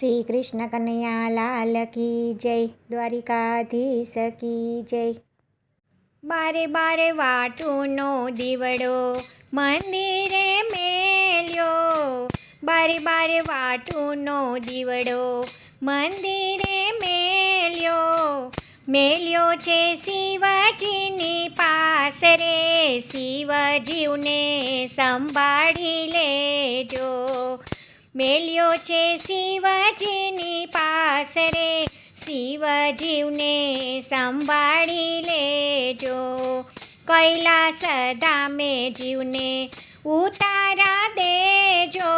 શ્રી કૃષ્ણ કનૈયા લાલ કી જય, દ્વારિકાધીશ કી જય. બારે બારે વાટુનો દીવડો મંદિરે મેલ્યો. બારે બારે વાટુનો દીવડો મંદિરે મેલ્યો. મેલ્યો છે શિવજીની પાસ રે શિવજીવને સંભાળી લેજો. મેલ્યો છે શિવજીની પાસ રે શિવજીવને સંભાળી લેજો. કૈલાસ ધામે જીવને ઉતારા દેજો.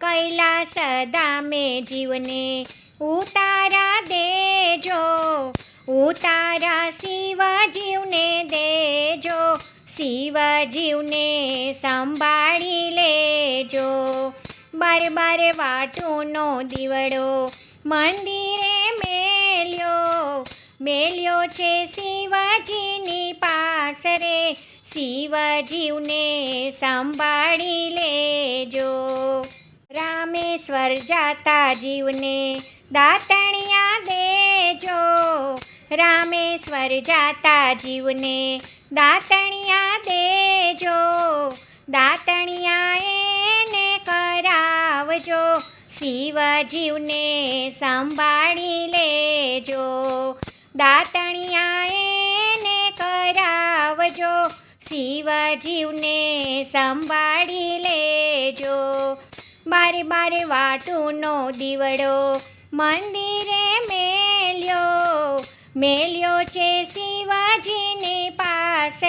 કૈલાસ ધામે જીવને ઉતારા દેજો. ઉતારા શિવજીવને દેજો. શિવજીવને સંભાળી લેજો. બારે બારે વાટુનો દીવડો મંદિરે મેલ્યો. મેલ્યો છે શિવજીની પાસ રે શિવજીવને સંભાળી લેજો. રામેશ્વર જાતા જીવને દાતણિયા દેજો. રામેશ્વર જાતા જીવને દાતણિયા દેજો. દાતણિયા એને કરાવજો, શિવજીવને સંભાળી લેજો. દાતણિયા એને કરાવજો, શિવજીવને સંભાળી લેજો. બારે બારે વાટુનો દીવડો મંદિરે મેલ્યો. મેલ્યો છે શિવજીની પાસ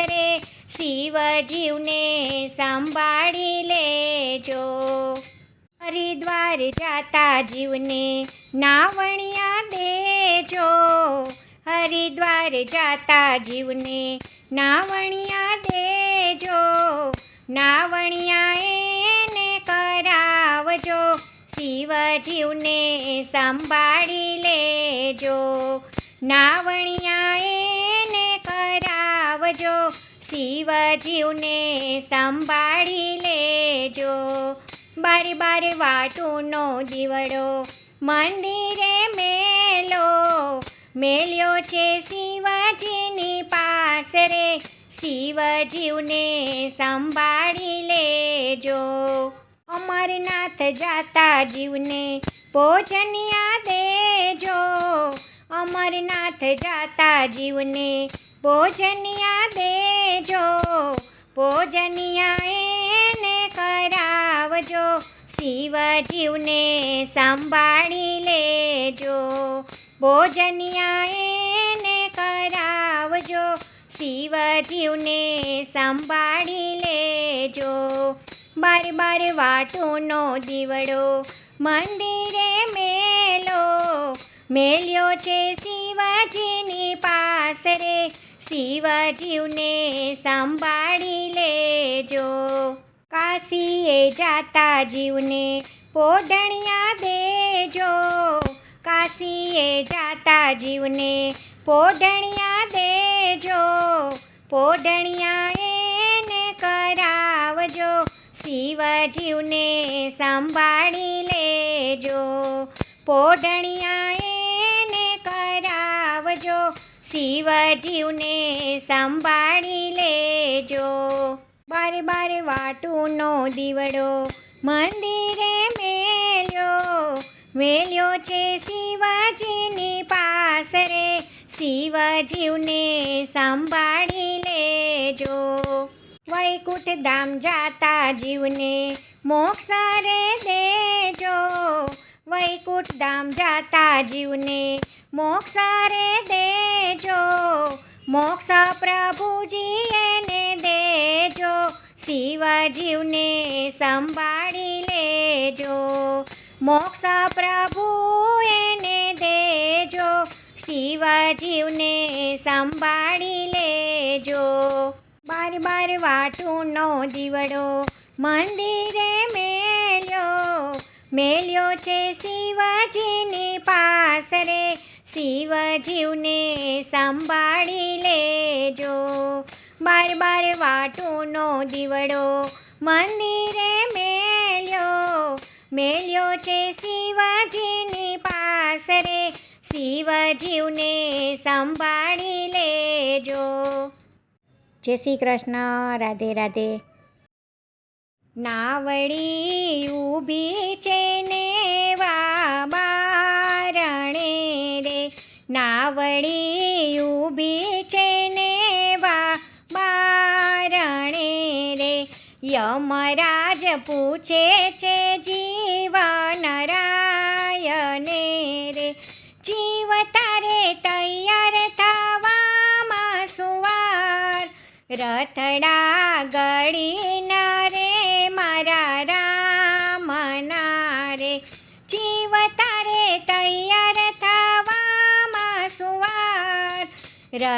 રે શિવજીવને સંભાળી લેજો. હરિદ્વાર જાતા જીવને નાવણિયા દેજો. હરિદ્વાર જાતા જીવને નાવણિયા દેજો. નાવણિયા એને કરાવજો. શિવજીવને સંભાળી લેજો. નાવણિયા શિવજીવને સંભાળી લેજો. બારે બારે વાટુનો દીવડો મંદિરે મેલો. મેલ્યો છે શિવજીની પાસ રે શિવજીવને સંભાળી લેજો. અમરનાથ જાતા જીવને ભોજનિયા દેજો. અમરનાથ જાતા જીવને ભોજનિયા દેજો, ભોજનિયા એને કરાવજો, શિવજીવને સંભાળી લેજો. ભોજનિયા એને કરાવજો, શિવજીવને સંભાળી લેજો. બાર બાર વાટુનો દીવડો મંદિરે મેલો, મેલ્યો છે શિવજીની પાસ રે શિવજીવને સંભાળી લેજો. કાશીએ જાતા જીવને પોડણિયા દેજો. કાશીએ જાતા જીવને પોડણિયા દેજો. પોડણિયા એને કરાવજો. શિવજીવને સંભાળી લેજો. પોડણિયા શિવજીવને સંભાળી લેજો. બારે બારે વાટુનો દીવડો મંદિરે મેલ્યો. મેલ્યો છે શિવજીની પાસ રે શિવજીવને સંભાળી લેજો. વૈકુંઠ ધામ જાતા જીવને મોક્ષ રે દેજો. વૈકુંઠ ધામ જાતા જીવને મોક્ષ રે દેજો, મોક્ષ પ્રભુજી એને દેજો, શિવજીવને સંભાળી લેજો. મોક્ષ પ્રભુ એને દેજો, શિવજીવને સંભાળી લેજો. બાર બાર વાટુનો દીવડો મંદિરે મેલ્યો મેલ્યો છે શિવજીની પાસ રે શિવજીવને સંભાળી લેજો. બાર બાર વાટુનો દીવડો મંદિરે મેલ્યો. મેલ્યો છે શિવજીની શિવજી જીવને સંભાળી લેજો. જય શ્રી કૃષ્ણ. રાધે રાધે. નાવડી ઊભી છે ને વા બારણે રે નાવડી ઊભી છે ને વા બારણે રે. યમરાજ પૂછે છે જીવા રાયને રે. જીવ તારે તૈયાર થવામાં સુવાર રથડા ગળીના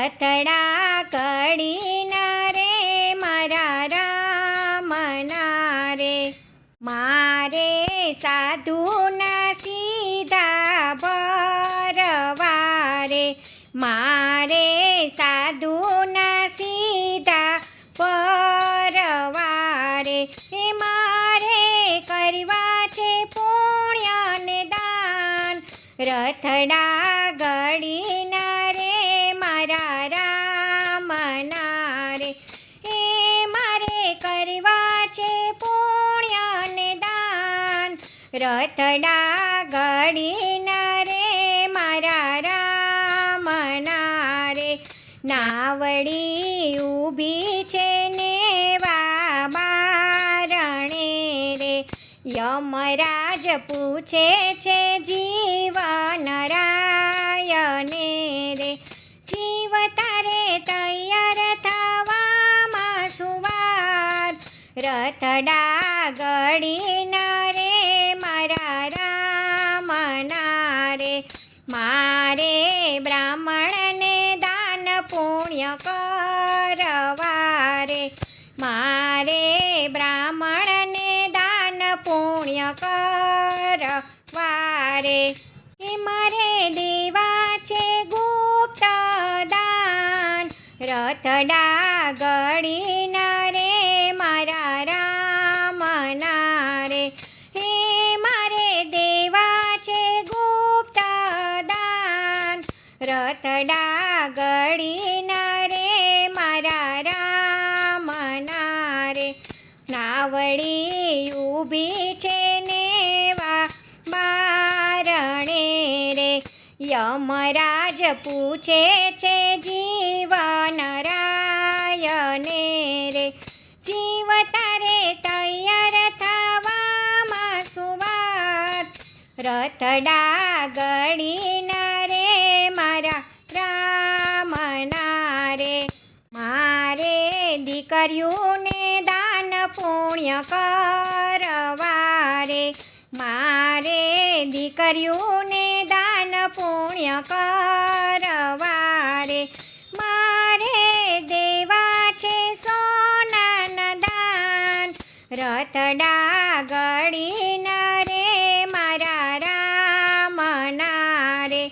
રથડા ગળીના રે મારા રામના રે મારે સાધુના સીધા ભરવારે. મારે સાધુના સીધા પરવારે એ મારે કરવા છે પુણ્ય ને દાન. રથડા ગળીના રથડા ગળીના રે મારા રામના રે નાવડી ઊભી છે ને વા બારણે રે. યમરાજ પૂછે છે જીવન રાયને રે. જીવ તારે તૈયાર થવામાં સુવાર રથડા ગળીના રે પુણ્ય કરવારે. મારે બ્રાહ્મણને દાન પુણ્ય કરવારે. એ મારે દેવા છે ગુપ્ત દાન. રથડા ગળીના રથડા ગળીના રે, મારા રામના રે. નાવડી ઊભી છે નેવા બારણે રે. યમરાજ પૂછે છે જીવન રાયને રે. જીવ તારે તૈયાર થવામાં સુવાત રથડા ગળીના કરવારે મારે દીકરીઓને દાન પુણ્ય કરવારે મારે દેવા છે સોનાના દાન. રથડા ગળીના રે મારા રામના રે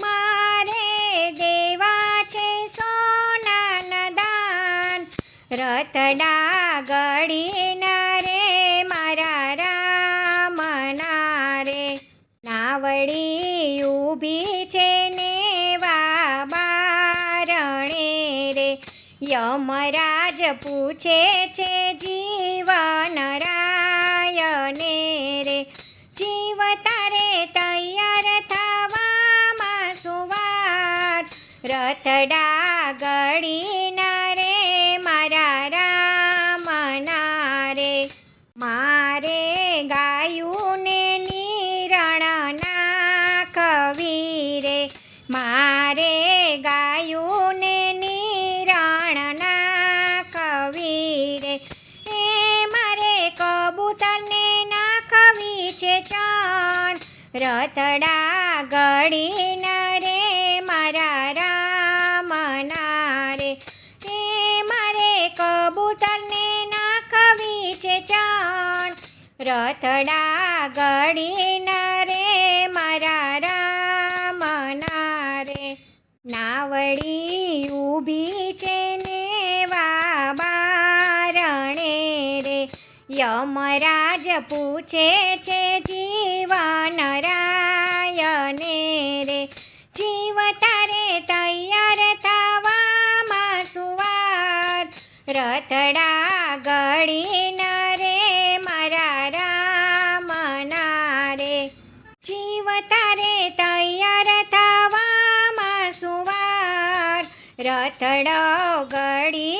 મારે દેવા છે સોનાના દાન. રથડા યમરાજ પૂછે છે જીવન રાયને રે. જીવ તારે તૈયાર થવામાં સુવાર રથડા ગળીના રે રથડા ગળીના રે, મારા રામના રે. એ મારે કબૂતરને નાખવી છે ચણ રથડા ગળીના રે, મારા રામના રે. નાવડી ઊભી યમરાજ પૂછે છે, જીવન રાયને રે? જીવ તારે તૈયાર થવામાં સુવાર રથડા ગળી રે, મારા રામના રે? જીવ તારે તૈયાર થવામાં સુવાર રથડો ગળી